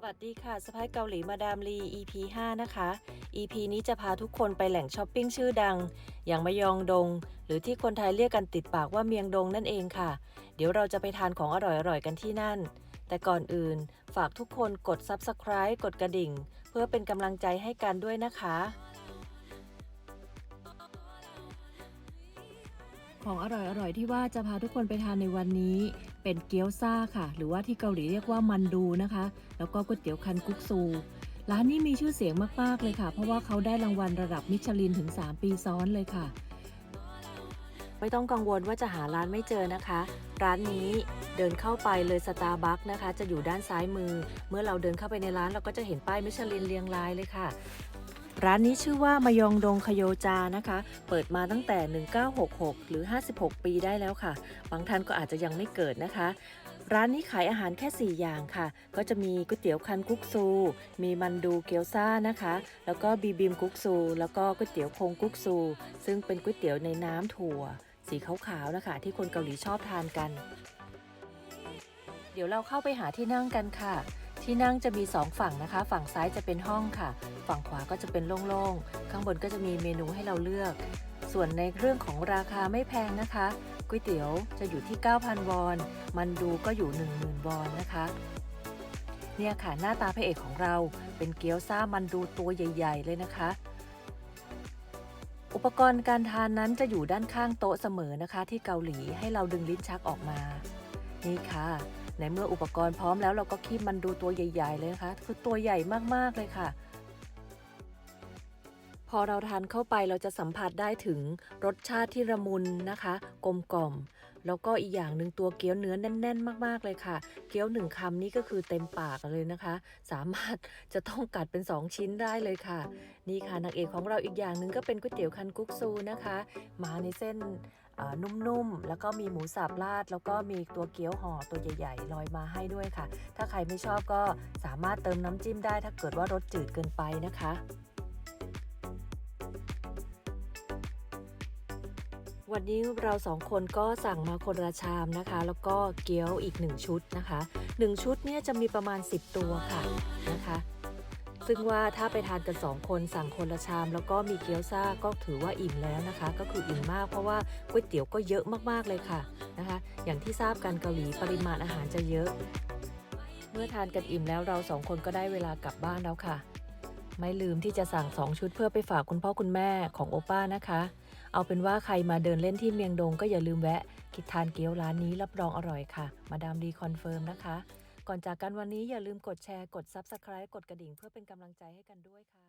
สวัสดีค่ะสะพายเกาหลีมาดามลี EP 5 นะคะ EP นี้จะพาทุกคนไปแหล่งช้อปปิ้งชื่อดัง อย่างมะยองดง หรือที่คนไทยเรียกกันติดปากว่าเมียงดงนั่นเองค่ะ เดี๋ยวเราจะไปทานของอร่อยๆกันที่นั่น แต่ก่อนอื่น ฝากทุกคนกด Subscribe กดกระดิ่ง เพื่อเป็นกำลังใจให้กันด้วยนะคะ ของอร่อยๆที่ว่าจะพาทุกคนไปทานในวันนี้ เป็นเกี๊ยวซ่าค่ะ หรือว่าที่เกาหลีเรียกว่ามันดูนะคะ แล้วก็ก๋วยเตี๋ยวคันกุกซู ร้านนี้มีชื่อเสียงมาก ๆ เลยค่ะ เพราะว่าเขาได้รางวัลระดับมิชลินถึง 3 ปีซ้อนเลยค่ะ ไม่ต้องกังวลว่าจะหาร้านไม่เจอนะคะ ร้านนี้เดินเข้าไปเลยสตาร์บัคนะคะ จะอยู่ด้านซ้ายมือ เมื่อเราเดินเข้าไปในร้านเราก็จะเห็นป้ายมิชลินเรียงรายเลยค่ะ ร้านนี้ชื่อว่ามายองดงคโยจานะคะ เปิดมาตั้งแต่ 1966 หรือ 56 ปีได้แล้วค่ะ บางท่านก็อาจจะยังไม่เกิดนะคะ ร้านนี้ขายอาหารแค่ 4 อย่างค่ะ ก็จะมีก๋วยเตี๋ยวคันกุกซู มีมันดูเกี๊ยวซ่านะคะ แล้วก็บีบิมกุกซู แล้วก็ก๋วยเตี๋ยวคงกุกซู ซึ่งเป็นก๋วยเตี๋ยวในน้ำถั่ว สีขาวๆนะคะ ที่คนเกาหลีชอบทานกัน เดี๋ยวเราเข้าไปหาที่นั่งกันค่ะ ที่นั่งจะมี 2 ฝั่งนะคะ ฝั่งซ้ายจะเป็นห้องค่ะ ฝั่งขวาก็จะเป็นโล่งๆ ข้างบนก็จะมีเมนูให้เราเลือก ส่วนในเรื่องของราคาไม่แพงนะคะก๋วยเตี๋ยวจะอยู่ที่ 9,000 วอน มันดูก็อยู่ 10,000 วอนนะคะ เนี่ยค่ะหน้าตาพระเอกของเราเป็นเกี๊ยวซ่ามันดูตัวใหญ่ ๆ เลยนะคะ อุปกรณ์การทานนั้นจะอยู่ด้านข้างโต๊ะเสมอนะคะ ที่เกาหลีให้เราดึงลิ้นชักออกมา นี่ค่ะ ในเมื่ออุปกรณ์พร้อมแล้วเราก็คีบมันดูตัวใหญ่ ๆ เลยนะคะ คือตัวใหญ่มากๆเลยค่ะ พอเราทานเข้าไปเราจะสัมผัสได้ถึงรสชาติที่ระมุนนะคะ กลมกล่อม แล้วก็อีกอย่างหนึ่งตัวเกี๊ยวเนื้อแน่น ๆ มากๆเลยค่ะ เกี๊ยวหนึ่งคำนี้ก็คือเต็มปากเลยนะคะ สามารถจะต้องกัดเป็น 2 ชิ้นได้เลยค่ะ นี่ค่ะนางเอกของเราอีกอย่างหนึ่งก็เป็นก๋วยเตี๋ยวคันกุ๊กซูนะคะ มาในเส้น นุ่มๆ แล้วก็มีหมูสับราด แล้วก็มีตัวเกี๊ยวห่อตัวใหญ่ๆลอยมาให้ด้วยค่ะ ถ้าใครไม่ชอบก็สามารถเติมน้ำจิ้มได้ถ้าเกิดว่ารสจืดเกินไปนะคะวันนี้เราสองคนก็สั่งมาคนละชามนะคะ แล้วก็เกี๊ยวอีก 1 ชุดนะคะ 1 ชุดเนี่ยจะมีประมาณ 10 ตัวค่ะนะคะ ซึ่งว่าถ้าไปทานกัน 2 คนสั่งคนละชาม แล้วก็มีเกี๊ยวซ่าก็ถือว่าอิ่มแล้วนะคะ ก็คืออิ่มมากเพราะว่าก๋วยเตี๋ยวก็เยอะมากๆเลยค่ะนะคะ อย่างที่ทราบกันเกาหลีปริมาณอาหารจะเยอะ เมื่อทานกันอิ่มแล้วเราสองคนก็ได้เวลากลับบ้านแล้วค่ะ ไม่ลืมที่จะสั่ง 2 ชุดเพื่อไปฝากคุณพ่อคุณแม่ของโอป้านะคะ เอาเป็นว่าใครมาเดินเล่นที่เมียงดงก็อย่าลืมแวะกินทานเกี๊ยวร้านนี้รับรองอร่อยค่ะ มาดามดีคอนเฟิร์มนะคะ ก่อนจากกันวันนี้อย่าลืมกดแชร์ กด Subscribe กดกระดิ่งเพื่อเป็นกำลังใจให้กันด้วยค่ะ